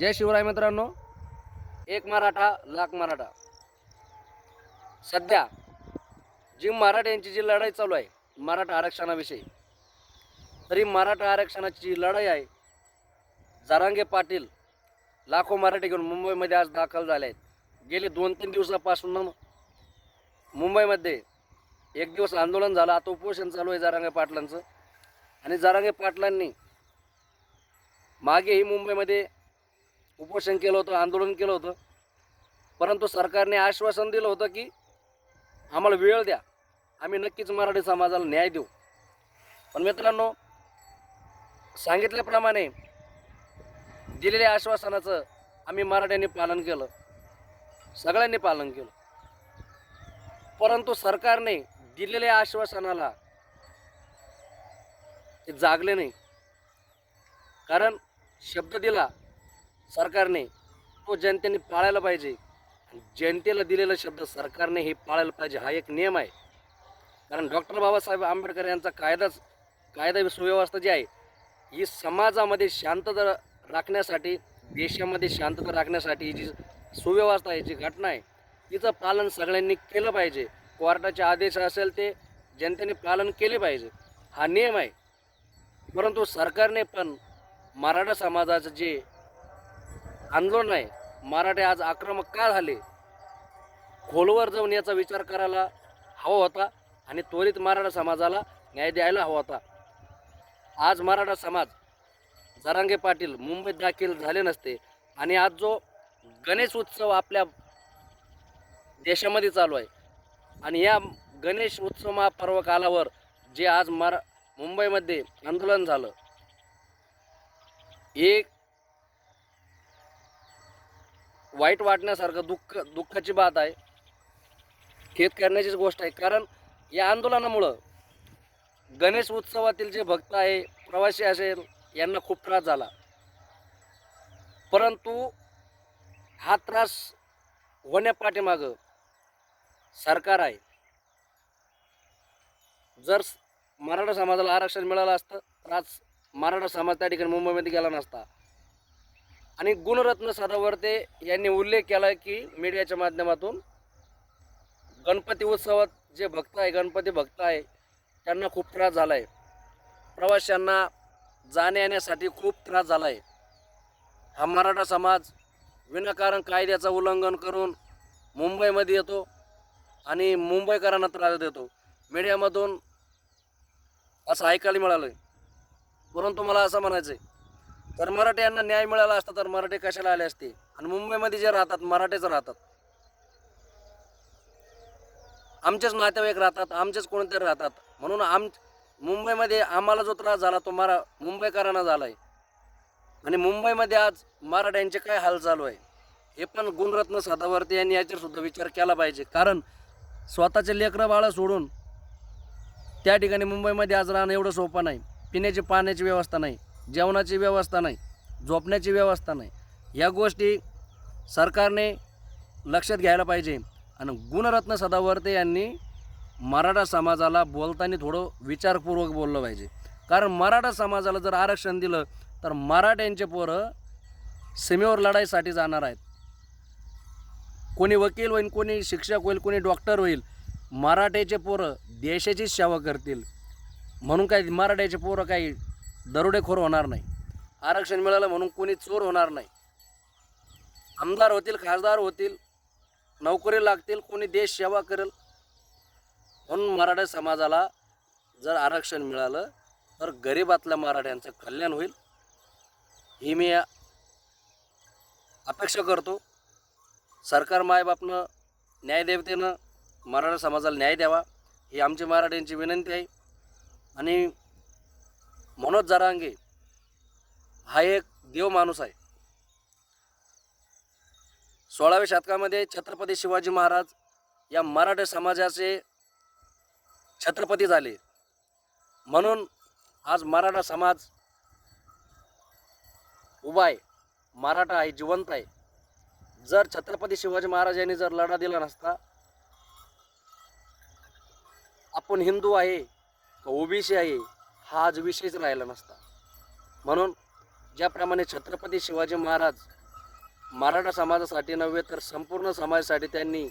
जय शिवराय मित्रांनो. एक मराठा लाख मराठा. सध्या जी मराठ्यांची जी लढाई चालू आहे मराठा आरक्षणाविषयी तरी मराठा आरक्षणाची जी लढाई आहे जारांगे पाटील लाखो मराठी घेऊन मुंबईमध्ये आज दाखल झाले आहेत. गेले दोन तीन दिवसापासून मुंबईमध्ये एक दिवस आंदोलन झालं आता उपोषण चालू आहे जारांगे पाटलांचं. आणि जारांगे पाटलांनी मागेही मुंबईमध्ये उपोषण केलं होतं आंदोलन केलं होतं. परंतु सरकारने आश्वासन दिलं होतं की आम्हाला वेळ द्या. आम्ही नक्कीच मराठी समाजाला न्याय देऊ. पण मित्रांनो सांगितल्याप्रमाणे दिलेल्या आश्वासनाचं आम्ही मराठ्यांनी पालन केलं. सगळ्यांनी पालन केलं. परंतु सरकारने दिलेल्या आश्वासनाला ते जागले नाही. कारण शब्द दिला सरकारने तो जनतेने पाळायला पाहिजे. जनतेला दिलेला शब्द सरकारने हे पाळायला पाहिजे हा एक नियम आहे. कारण डॉक्टर बाबासाहेब आंबेडकर यांचा कायदाच कायदा सुव्यवस्था जी आहे ही समाजामध्ये शांतता राखण्यासाठी देशामध्ये शांतता राखण्यासाठी जी सुव्यवस्था आहे जी घटना आहे तिचं पालन सगळ्यांनी केलं पाहिजे. कोर्टाचे आदेश असेल ते जनतेने पालन केले पाहिजे. हा नियम आहे. परंतु सरकारने पण मराठा समाजाचं जे आंदोलन आहे मराठे आज आक्रमक का झाले? खोलवर जाऊन याचा विचार करायला हवा होता आणि त्वरित मराठा समाजाला न्याय द्यायला हवा होता. आज मराठा समाज जरांगे पाटील मुंबईत दाखल झाले नसते आणि आज जो गणेश उत्सव आपल्या देशामध्ये चालू आहे आणि या गणेश उत्सव महापर्व कालावर जे आज मरा मुंबईमध्ये आंदोलन झालं एक वाईट वाटण्यासारखं दुःख दुःखाची बात आहे. खेद करण्याचीच गोष्ट आहे. कारण या आंदोलनामुळं गणेश उत्सवातील जे भक्त आहे प्रवासी असेल यांना खूप त्रास झाला. परंतु हा त्रास होण्यापाठीमागं सरकार आहे. जर मराठा समाजाला आरक्षण मिळालं असतं तर आज मराठा समाज त्या ठिकाणी मुंबईमध्ये गेला नसता. आणि गुणरत्न सदावर्ते यांनी उल्लेख केला की मीडियाच्या माध्यमातून गणपती उत्सवात जे भक्त आहे गणपती भक्त आहे त्यांना खूप त्रास झाला आहे प्रवाशांना जाण्या येण्यासाठी खूप त्रास झाला आहे हा मराठा समाज विनाकारण कायद्याचं उल्लंघन करून मुंबईमध्ये येतो आणि मुंबईकरांना त्रास देतो. मीडियामधून असं ऐकायला मिळालं आहे परंतु मला असं म्हणायचं आहे तर मराठ्यांना न्याय मिळाला असता तर मराठी कशाला आले असते? आणि मुंबईमध्ये जे राहतात मराठेच राहतात. आमचेच नातेवाईक राहतात आमचेच कोणतरी राहतात. म्हणून आम मुंबईमध्ये आम्हाला जो त्रास झाला तो मरा मुंबईकरांना झाला आहे आणि मुंबईमध्ये आज मराठ्यांचे काय हाल चालू आहे हे पण गुणरत्न सदावर्ती यांनी याच्यावर सुद्धा विचार केला पाहिजे. कारण स्वतःचे लेकरं बाळं सोडून त्या ठिकाणी मुंबईमध्ये आज राहणं एवढं सोपं नाही. पिण्याची पाण्याची व्यवस्था नाही. जेवणाची व्यवस्था नाही झोपण्याची व्यवस्था नाही. या गोष्टी सरकारने लक्षात घ्यायला पाहिजे. आणि गुणरत्न सदावर्ते यांनी मराठा समाजाला बोलताना थोडं विचारपूर्वक बोललं पाहिजे. कारण मराठा समाजाला जर आरक्षण दिलं तर मराठ्यांचे पोरं सीमेवर लढाईसाठी जाणार आहेत. कोणी वकील होईल कोणी शिक्षक होईल कोणी डॉक्टर होईल मराठ्याचे पोरं देशाचीच सेवा करतील. म्हणून काय मराठ्याचे पोरं काही दरोडेखोर होणार नाही. आरक्षण मिळालं म्हणून कोणी चोर होणार नाही. आमदार होतील खासदार होतील नोकरी लागतील कोणी देश सेवा करेल. म्हणून मराठा समाजाला जर आरक्षण मिळालं तर गरिबातल्या मराठ्यांचं कल्याण होईल. ही मी अपेक्षा करतो. सरकार मायबापनं न्यायदेवतेनं मराठा समाजाला न्याय द्यावा ही आमची मराठ्यांची विनंती आहे. आणि मनोज जरांगे हा एक देव माणूस आहे. सोळाव्या शतकामध्ये छत्रपती शिवाजी महाराज या मराठा समाजाचे छत्रपती झाले. म्हणून आज मराठा समाज उभा आहे. मराठा आहे जिवंत आहे. जर छत्रपती शिवाजी महाराज यांनी जर लढा दिला नसता आपण हिंदू आहे का ओबीसी आहे? हा आज विषयच राहिला नसता. म्हणून ज्याप्रमाणे छत्रपती शिवाजी महाराज मराठा समाजासाठी नव्हे तर संपूर्ण समाजासाठी त्यांनी